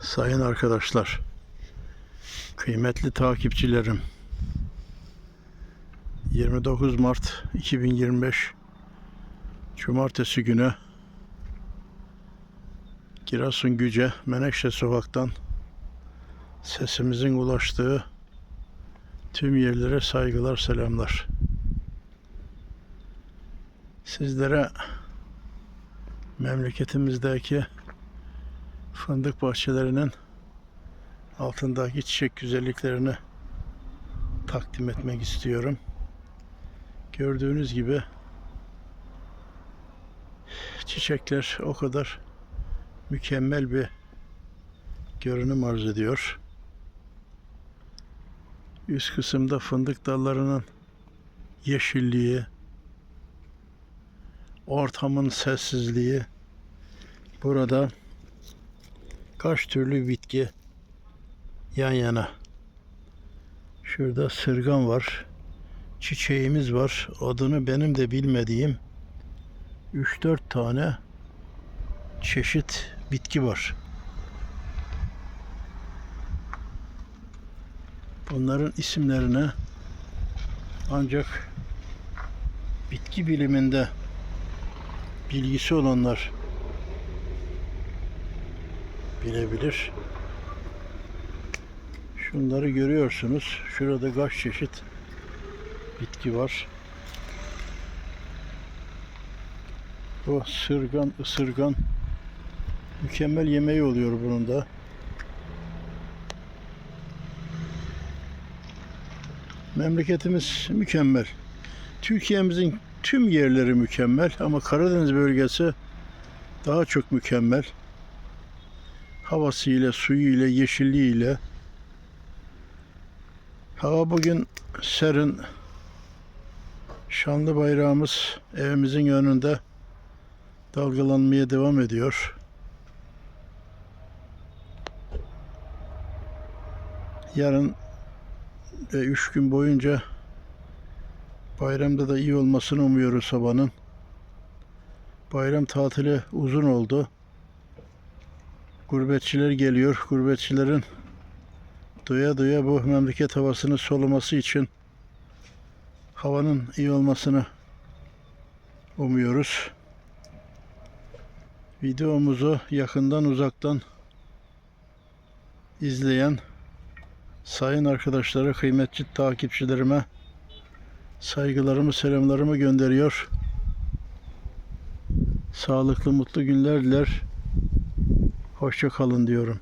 Sayın arkadaşlar, kıymetli takipçilerim, 29 Mart 2025 Cumartesi günü Giresun Güce Menekşe Sokak'tan sesimizin ulaştığı tüm yerlere saygılar, selamlar. Sizlere memleketimizdeki fındık bahçelerinin altındaki çiçek güzelliklerini takdim etmek istiyorum. Gördüğünüz gibi çiçekler o kadar mükemmel bir görünüm arz ediyor. Üst kısımda fındık dallarının yeşilliği, ortamın sessizliği, burada kaç türlü bitki yan yana. Şurada sırgan var. Çiçeğimiz var. Adını benim de bilmediğim 3-4 tane çeşit bitki var. Bunların isimlerini ancak bitki biliminde bilgisi olanlar bilebilir. Şunları görüyorsunuz. Şurada kaç çeşit bitki var. Bu sırgan, ısırgan mükemmel yemeği oluyor bunun da. Memleketimiz mükemmel. Türkiye'mizin tüm yerleri mükemmel ama Karadeniz bölgesi daha çok mükemmel. Havasıyla, suyuyla, yeşilliğiyle. Hava bugün serin. Şanlı bayrağımız evimizin önünde dalgalanmaya devam ediyor. Yarın ve üç gün boyunca bayramda da iyi olmasını umuyoruz havanın. Bayram tatili uzun oldu. Gurbetçiler geliyor. Gurbetçilerin doya doya bu memleket havasını soluması için havanın iyi olmasını umuyoruz. Videomuzu yakından uzaktan izleyen sayın arkadaşlara, kıymetli takipçilerime saygılarımı, selamlarımı gönderiyor. Sağlıklı, mutlu günler diler. Hoşça kalın diyorum.